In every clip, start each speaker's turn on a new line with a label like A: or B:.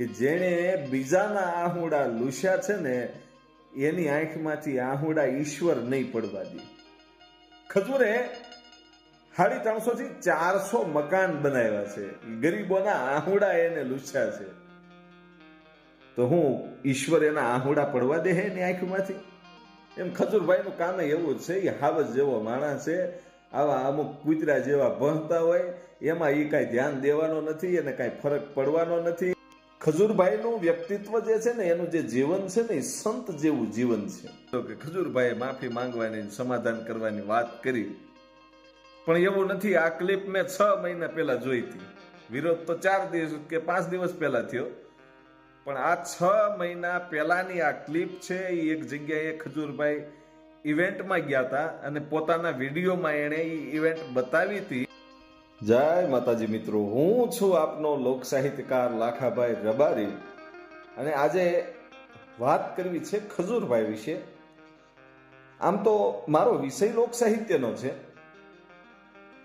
A: કે જેણે બીજાના આહુડા લૂસ્યા છે ને, એની આંખમાંથી આહુડા ઈશ્વર નહીં પડવા દે. ખજૂરે સાડી ત્રણસો થી ચારસો મકાન બનાવ્યા છે. ગરીબોના આહુડા એને લૂછ્યા છે. તો હું ઈશ્વર એના આહુડા પડવા દે એની આંખમાંથી? એમ ખજૂરભાઈનું કામ એવું જ છે એ હાવજ જેવો માણસ છે. આવા અમુક કૂતરા જેવા ભણતા હોય, એમાં એ કાંઈ ધ્યાન દેવાનો નથી, એને કાંઈ ફરક પડવાનો નથી. ખજૂરભાઈનું વ્યક્તિત્વ જે છે ને, એનું જે જીવન છે ને, એ સંત જેવું જીવન છે. તો કે ખજૂરભાઈએ માફી માંગવાની સમાધાન કરવાની વાત કરી. પણ એવું નથી, આ ક્લિપ મેં છ મહિના પહેલા જોઈ હતી. વિરોધ તો ચાર દિવસ કે પાંચ દિવસ પહેલા થયો. પણ આ છ મહિના પહેલાની આ ક્લિપ છે, એ એક જગ્યાએ ખજૂરભાઈ ઇવેન્ટમાં ગયા હતા અને પોતાના વિડીયોમાં એણે એ ઇવેન્ટ બતાવી હતી. જય માતાજી મિત્રો, હું છું આપનો લોક સાહિત્યકાર લાખાભાઈ રબારી. અને આજે વાત કરવી છે ખજૂરભાઈ વિશે. આમ તો મારો વિષય લોક સાહિત્યનો છે.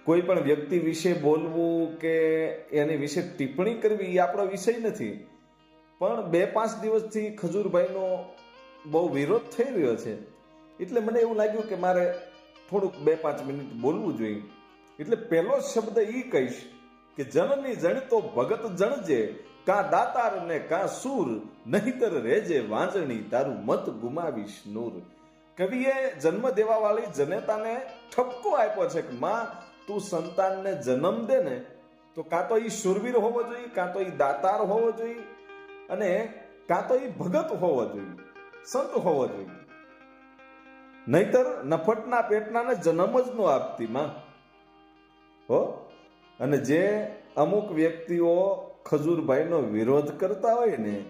A: કોઈ પણ વ્યક્તિ વિશે બોલવું કે એની વિશે ટિપ્પણી કરવી એ આપણો વિષય નથી. પણ બે પાંચ દિવસથી ખજૂરભાઈનો બહુ વિરોધ થઈ રહ્યો છે. એટલે મને એવું લાગ્યું કે મારે થોડુંક બે પાંચ મિનિટ બોલવું જોઈએ. એટલે પહેલો શબ્દ એ કહીશ કે જનની જણતો ભગત જણજે કા દાતાર ને કા સૂર, નહીતર રેજે વાંજણી, તારું મત ગુમાવીશ નૂર. કવિએ જન્મ દેવા વાળી જનેતાને ઠપકો આપ્યો છે કે, માં, તું સંતાનને જન્મ દે ને, તો કાં તો એ શૂરવીર હોવો જોઈએ, કાં તો એ દાતાર હોવો જોઈએ, અને કાં તો એ ભગત હોવો જોઈએ, સંત હોવો જોઈએ. નહીતર નફટના પેટનાને જન્મ જ ન આપતી, માં. હો? અને જે અમુક વ્યક્તિઓ ખજૂરભાઈનો વિરોધ કરતા હોય ને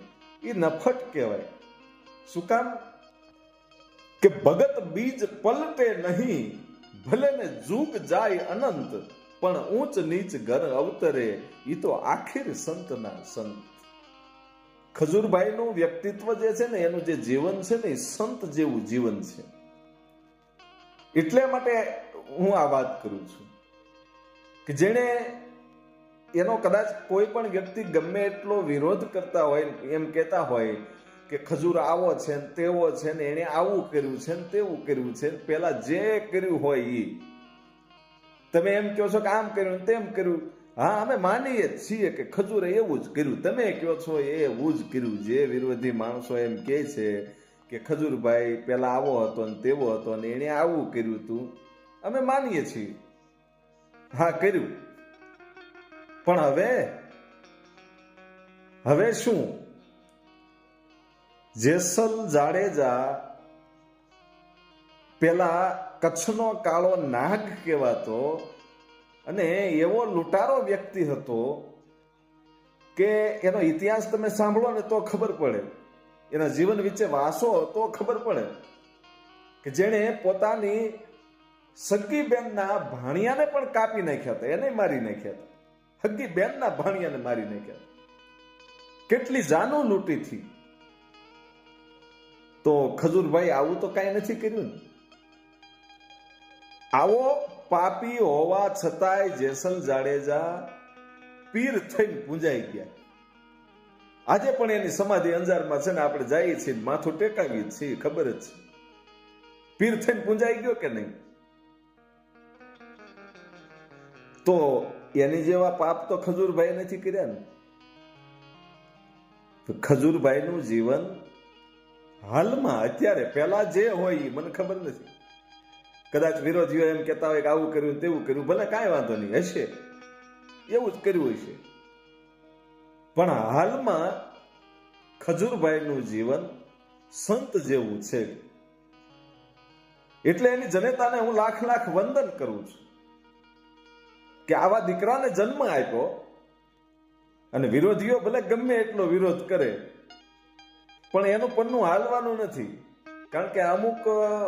A: એ નફટ કહેવાય. શું કામ? કે ભગત બીજ પલટે નહીં, ભલે ને જુગ જાય અનંત, પણ ઊંચ નીચ ઘર અવતરે એ તો આખિર સંતના સંત. ખજૂરભાઈનું વ્યક્તિત્વ જે છે ને, એનું જે જીવન છે ને એ સંત જેવું જીવન છે. એટલે માટે હું આ વાત કરું છું. કે જેણે એનો કદાચ કોઈ પણ વ્યક્તિ ગમે એટલો વિરોધ કરતા હોય, એમ કહેતા હોય કે ખજૂર આવો છે ને તેવો છે ને એણે આવું કર્યું છે ને તેવું કર્યું છે પહેલાં જે કર્યું હોય એ તમે એમ કહો છો કે આમ કર્યું તેમ કર્યું. હા, અમે માનીએ જ છીએ કે ખજૂરે એવું જ કર્યું. તમે કહો છો એવું જ કર્યું. જે વિરોધી માણસો એમ કહે છે કે ખજૂરભાઈ પહેલાં આવો હતો ને તેવો હતો ને એણે આવું કર્યું હતું. અમે માનીએ છીએ. હા, કર્યું. પણ હવે હવે શું? જેસલ જાડેજા પેલા કચ્છનો કાળો નાગ કહેવાતો અને એવો લૂંટારો વ્યક્તિ હતો કે એનો ઇતિહાસ તમે સાંભળો ને તો ખબર પડે. એના જીવન વિશે વાસો તો ખબર પડે. કે જેણે પોતાની સગી બેનના ભાણિયાને પણ કાપી નાખ્યા હતા, એને મારી નાખ્યા હતા. હગી બેનના ભાણિયાને મારી નાખ્યા હતા. કેટલી જાનો લૂંટી થી. તો ખજૂરભાઈ, આવું તો કાંઈ નથી કર્યું ને. આવો પાપી હોવા છતાંય જેસલ જાડેજા પીર થઈને પૂંજાઈ ગયા. આજે પણ એની સમાધિ અંજારમાં છે ને, આપણે જઈએ છીએ માથું ટેકાવીએ છીએ, ખબર જ છે. પીર થઈને પૂંજાઈ ગયો કે નહીં? તો એની જેવા પાપ તો ખજૂરભાઈ નથી કર્યા ને. ખજૂરભાઈનું જીવન હાલમાં અત્યારે પહેલા જે હોય એ મને ખબર નથી. કદાચ વિરોધીઓ એમ કહેતા હોય કે આવું કર્યું તેવું કર્યું, ભલે કાંઈ વાંધો નહીં, હશે. એવું જ કર્યું હશે પણ હાલમાં ખજૂરભાઈનું જીવન સંત જેવું છે. એટલે એની જનતાને હું લાખ લાખ વંદન કરું છું. કે આવા દીકરાને જન્મ આપ્યો અને વિરોધીઓ ભલે ગમે એટલો વિરોધ કરે, પણ એનું પન્નું હાલવાનું નથી. કારણ કે અમુક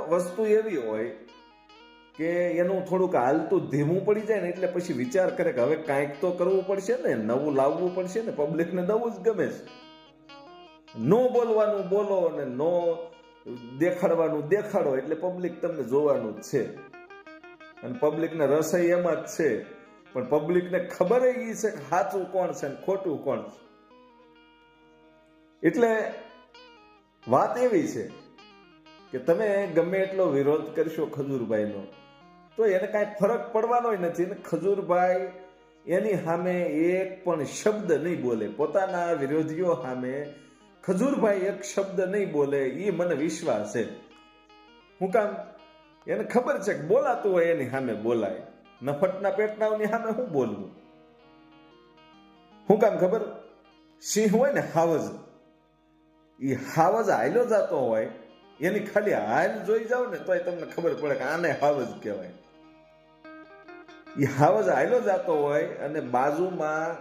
A: વસ્તુ એવી હોય કે એનું થોડુંક હાલતું ધીમું પડી જાય ને એટલે પછી વિચાર કરે કે હવે કાંઈક તો કરવું પડશે ને, નવું લાવવું પડશે ને, પબ્લિકને નવું જ ગમે છે. નો બોલવાનું બોલો અને નો દેખાડવાનું દેખાડો એટલે પબ્લિક તમને જોવાનું જ છે. અને પબ્લિકને રસોઈ એમાં જ છે. પણ પબ્લિકને ખબર એ છે કે સાચું કોણ છે ને ખોટું કોણ છે. એટલે વાત એવી છે કે તમે ગમે એટલો વિરોધ કરશો ખજૂરભાઈનો, તો એને કાંઈ ફરક પડવાનો નથી ને ખજૂરભાઈ એની સામે એક પણ શબ્દ નહીં બોલે. પોતાના વિરોધીઓ સામે ખજૂરભાઈ એક શબ્દ નહીં બોલે એ મને વિશ્વાસ છે. હું કામ, એને ખબર છે કે બોલાતું હોય એની સામે બોલાય. નફટના પેટનાઓની સામે હું બોલવું? હું કામ ખબર? સિંહ હોય ને હાવજ એ હાવજ હાયલો જતો હોય, એની ખાલી હાલ જોઈ જાવ ને તોય તમને ખબર પડે કે આને હાવજ કહેવાય. એ હાવજ હાયલો જતો હોય અને બાજુમાં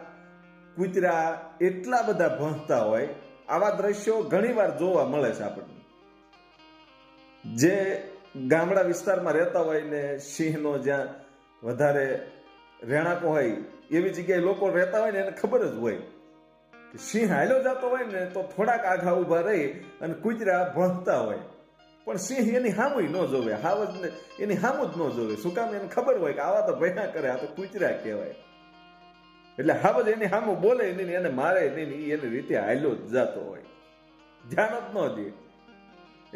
A: કૂતરા એટલા બધા ભણતા હોય, આવા દ્રશ્યો ઘણીવાર જોવા મળે છે આપણને. જે ગામડા વિસ્તારમાં રહેતા હોય ને સિંહનો જ્યાં વધારે રહેણાંકો હોય, એવી જગ્યાએ લોકો રહેતા હોય ને એને ખબર જ હોય કે સિંહ હાલ્યો જતો હોય ને તો થોડાક આઘા ઊભા રહી અને કૂતરા ભણતા હોય. પણ સિંહ એની હામુય ન જોવે હાવજ ને, એની હામું જ ન જોવે. શું કામ એને ખબર હોય કે આવા તો ભયા કરે, આ તો કૂતરા કહેવાય. એટલે હાવજ એની હામું બોલે નહીં એને મારે નહીં એની રીતે હાલ્યો જ જતો હોય. ધ્યાન જ ન દે.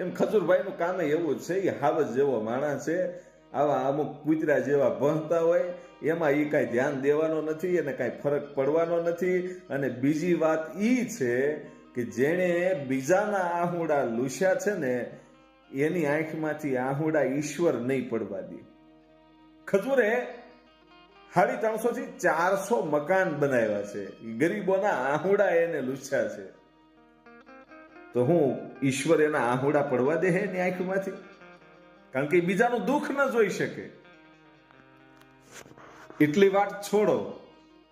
A: એમ ખજૂરભાઈનું કામ એવું જ છે એ હાવજ જેવો માણસ છે આવા અમુક કૂતરા જેવા ભણતા હોય, એમાં એ કાંઈ ધ્યાન દેવાનો નથી એને કાંઈ ફરક પડવાનો નથી. અને બીજી વાત એ છે કે જેણે બીજાના આહુડા લૂસ્યા છે ને, એની આંખમાંથી આહુડા ઈશ્વર નહીં પડવા દે. ખજૂરે સાડી ત્રણસો થી ચારસો મકાન બનાવ્યા છે. ગરીબોના આહુડા એને લૂછ્યા છે. તો હું ઈશ્વર એના આહુડા પડવા દે હે આંખમાંથી? કારણ કે બીજાનું દુઃખ ન જોઈ શકે. એટલી વાત છોડો.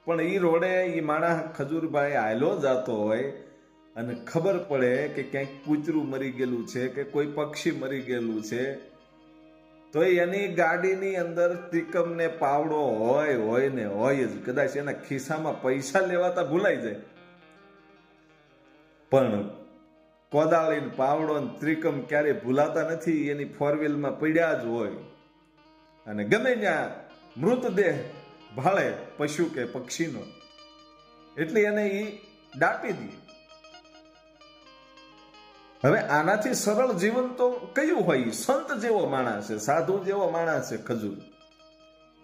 A: પણ એ રોડે એ માણસ ખજૂરભાઈ આયલો જતો હોય અને ખબર પડે કે ક્યાંક કૂતરું મરી ગયેલું છે કે કોઈ પક્ષી મરી ગયેલું છે. તો એની ગાડીની અંદર ત્રિકમ ને પાવડો હોય હોય ને હોય જ. કદાચ એના ખિસ્સામાં પૈસા લેવાતા ભૂલાઈ જાય. પણ કોદાળી ને પાવડો ને ત્રિકમ ક્યારે ભૂલાતા નથી, એની ફોર પડ્યા જ હોય. અને ગમે ત્યાં મૃતદેહ ભાળે પશુ કે પક્ષીનો, એટલે એને એ દાટી દે. હવે આનાથી સરળ જીવન તો કયું હોય? સંત જેવો માણસ છે, સાધુ જેવો માણસ છે ખજૂર.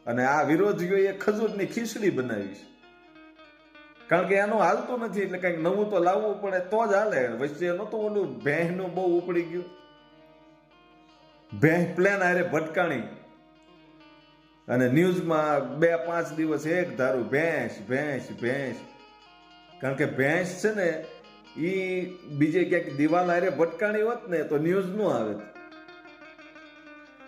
A: અને આ વિરોધીઓએ ખજૂરની ખીચડી બનાવી છે. કારણ કે એનું હાલતું નથી એટલે કંઈક નવું તો લાવવું પડે, તો જ હાલે. વચ્ચે નહોતું ઓલું ભેંસનું બહુ ઉપડી ગયું. ભેં પ્લેન આરે ભટકાણી. અને ન્યૂઝમાં બે પાંચ દિવસ એક ધારું, ભેંસ ભેંસ ભેંસ. કારણ કે ભેંસ છે ને એ બીજે ક્યાંક દિવાલ આરે ભટકાણી હોત ને, તો ન્યૂઝનું આવે.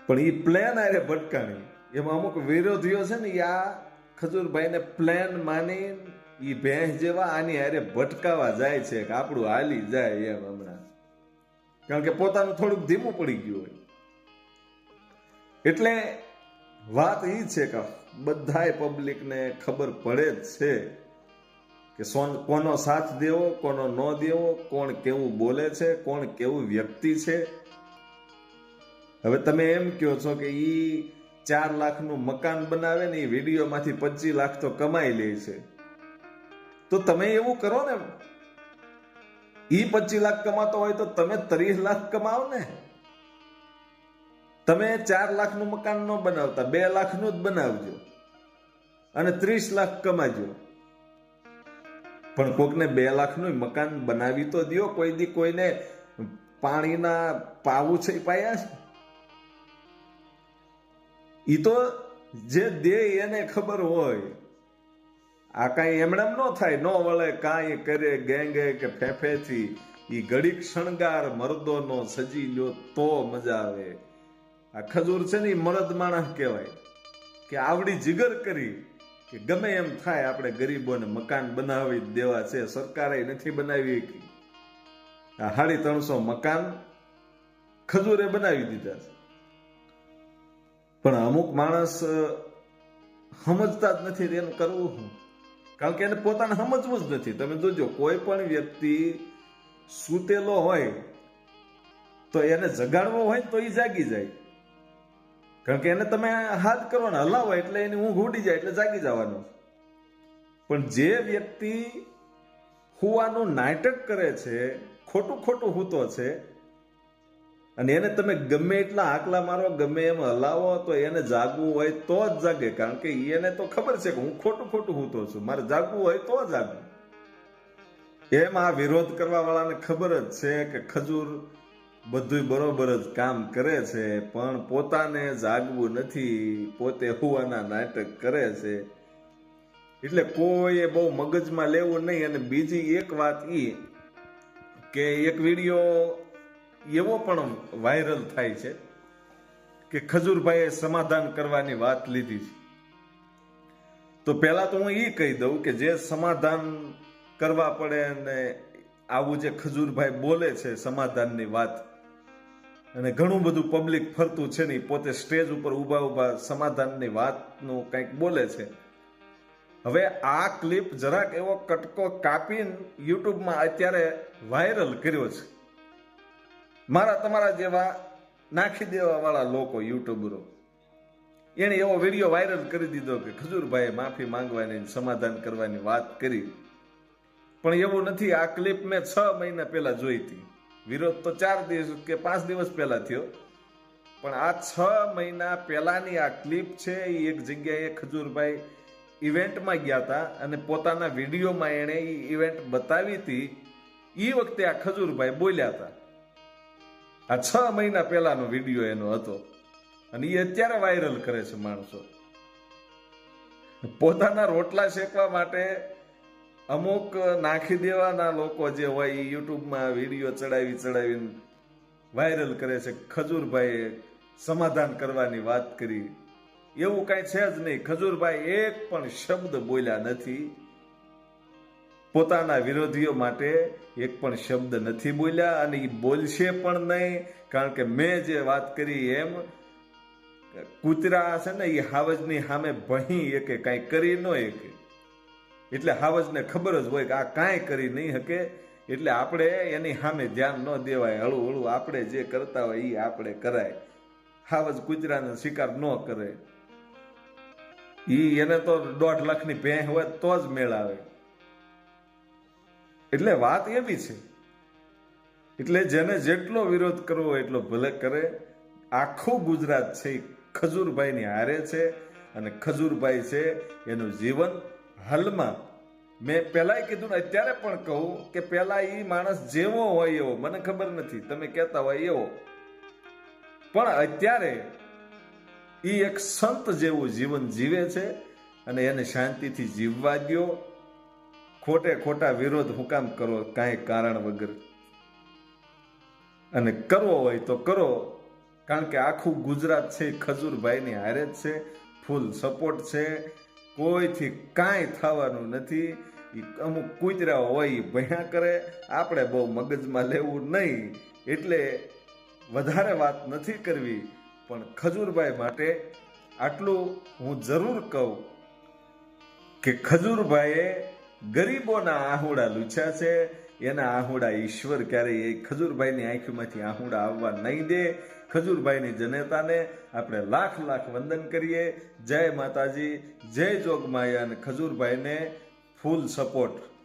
A: પણ એ પ્લેન આરે ભટકાણી. એમાં અમુક વિરોધીઓ છે ને આ ખજૂરભાઈને પ્લેન માની ઈ ભેંસ જેવા આની હારે ભટકાવા જાય છે કે આપણું હાલી જાય એમ હમણાં. કારણ કે પોતાનું થોડુંક ધીમું પડી ગયું હોય. એટલે વાત એ છે કે બધાય પબ્લિકને ખબર પડે જ છે કે સોન, કોનો સાથ દેવો, કોનો ન દેવો, કોણ કેવું બોલે છે, કોણ કેવું વ્યક્તિ છે. હવે તમે એમ કહો છો કે એ ચાર લાખનું મકાન બનાવે ને એ વિડીયોમાંથી પચીસ લાખ તો કમાઈ લે છે. તો તમે એવું કરો ને. એ પચીસ લાખ કમાતો હોય તો તમે ત્રીસ લાખ કમાવો ને. તમે ચાર લાખનું મકાન ન બનાવતા, બે લાખનું જ બનાવજો અને ત્રીસ લાખ કમાજો. પણ કોકને બે લાખનું મકાન બનાવી તો દો કોઈ દી કોઈને પાણીના પાવું છે પાયા છે. એ તો જે દે એને ખબર હોય આ કાંઈ એમણેમ ન થાય, ન વળે, કાંઈ કરે, ગેંગે કે ફેફેથી. ઈ ઘડીક શણગાર મર્દોનો સજી લ્યો તો મજા આવે. આ ખજૂર છે ને મરદ માણસ કહેવાય. કે આવડી જીગર કરી, કે ગમે એમ થાય આપણે ગરીબોને મકાન બનાવી દેવા છે, સરકારે નથી બનાવી. આ સાડી ત્રણસો મકાન ખજૂરે બનાવી દીધા છે. પણ અમુક માણસ સમજતા જ નથી તો કરવું શું કારણ કે એને પોતાને સમજવું જ નથી. તમે જોજો, કોઈ પણ વ્યક્તિ સૂતેલો હોય તો એને જગાડવો હોય તો એ જાગી જાય. કારણ કે એને તમે હાથ કરો ને હલાવો એટલે એની ઊંઘ ઉડી જાય એટલે જાગી જવાનું. પણ જે વ્યક્તિ હુવાનું નાટક કરે છે, ખોટું ખોટું હૂતો છે અને એને તમે ગમે એટલા આકલા મારો, ગમે એમ હલાવો, તો એને જાગવું હોય તો જ જાગે. કારણ કે એને તો ખબર છે કે હું ખોટું ખોટું હૂતો છું. મારે જાગવું હોય તો જાગવું એમ આ વિરોધ કરવા વાળાને ખબર જ છે કે ખજૂર બધું બરોબર જ કામ કરે છે, પણ પોતાને જાગવું નથી. પોતે હુવાના નાટક કરે છે. એટલે કોઈએ બહુ મગજમાં લેવું નહીં. અને બીજી એક વાત એ કે એક વીડિયો એવો પણ વાયરલ થાય છે કે ખજૂરભાઈએ સમાધાન કરવાની વાત લીધી છે. તો પહેલા તો હું એ કહી દઉં કે જે સમાધાન કરવા પડે અને આવું જે ખજૂરભાઈ બોલે છે સમાધાનની વાત, અને ઘણું બધું પબ્લિક ફરતું છે ને પોતે સ્ટેજ ઉપર ઊભા ઊભા સમાધાનની વાતનું કંઈક બોલે છે. હવે આ ક્લિપ જરાક એવો કટકો કાપીને યુટ્યુબમાં અત્યારે વાયરલ કર્યો છે. મારા તમારા જેવા નાખી દેવા વાળા લોકો યુટ્યુબરો. એને એવો વીડિયો વાયરલ કરી દીધો કે ખજૂરભાઈએ માફી માંગવાની સમાધાન કરવાની વાત કરી. પણ એવું નથી, આ ક્લિપ મેં છ મહિના પહેલા જોઈ હતી. વિરોધ તો ચાર દિવસ કે પાંચ દિવસ પહેલા થયો. પણ આ છ મહિના પહેલાની આ ક્લિપ છે એ એક જગ્યાએ ખજૂરભાઈ ઇવેન્ટમાં ગયા હતા અને પોતાના વિડીયોમાં એણે એ ઇવેન્ટ બતાવી હતી. એ વખતે આ ખજૂરભાઈ બોલ્યા હતા. આ છ મહિના પહેલાનો વીડિયો એનો હતો. અને એ અત્યારે વાયરલ કરે છે માણસો. પોતાના રોટલા શેકવા માટે અમુક નાખી દેવાના લોકો જે હોય એ યુટ્યુબમાં વીડિયો ચડાવી ચડાવીને વાયરલ કરે છે. ખજૂરભાઈએ સમાધાન કરવાની વાત કરી. એવું કાંઈ છે જ નહીં. ખજૂરભાઈ એક પણ શબ્દ બોલ્યા નથી. પોતાના વિરોધીઓ માટે એક પણ શબ્દ નથી બોલ્યા અને એ બોલશે પણ નહીં, કારણ કે મેં જે વાત કરી એમ, કૂતરા છે ને એ હાવજની સામે ભહી એકે કાંઈ કરી ન એકે એટલે હાવજને ખબર જ હોય કે આ કાંઈ કરી નહીં શકે, એટલે આપણે એની સામે ધ્યાન ન દેવાય. હળું હળું આપણે જે કરતા હોય એ આપણે કરાય. હાવજ કૂતરાનો શિકાર ન કરે. એ એને તો દોઢ લાખની ભેંસ હોય તો જ મેળ આવે. એટલે વાત એવી છે. એટલે જેને જેટલો વિરોધ કરવો એટલો ભલે કરે. આખું ગુજરાત છે એ ખજૂરભાઈની હારે છે અને ખજૂરભાઈ છે એનું જીવન હાલમાં મેં પહેલાંય કીધું ને અત્યારે પણ કહું કે પહેલાં એ માણસ જેવો હોય એવો, મને ખબર નથી, તમે કહેતા હોય એવો. પણ અત્યારે એ એક સંત જેવું જીવન જીવે છે અને એને શાંતિથી જીવવા દો ખોટે ખોટા વિરોધ હું કામ કરો કાંઈ કારણ વગર? અને કરવો હોય તો કરો, કારણ કે આખું ગુજરાત છે, ખજૂરભાઈની હારે જ છે, ફૂલ સપોર્ટ છે, કોઈથી કાંઈ થવાનું નથી. અમુક કૂતરા હોય એ ભણ્યા કરે, આપણે બહુ મગજમાં લેવું નહીં, એટલે વધારે વાત નથી કરવી. પણ ખજૂરભાઈ માટે આટલું હું જરૂર કહું કે ખજૂરભાઈએ ગરીબોના આહુડા લૂછ્યા છે. એના આહુડા ઈશ્વર ક્યારેય એ ખજૂરભાઈની આંખમાંથી આહુડા આવવા નહીં દે. ખજૂરભાઈની જનતાને આપણે લાખ લાખ વંદન કરીએ. જય માતાજી, જય જોગમાયા અને ખજૂરભાઈને ફૂલ સપોર્ટ.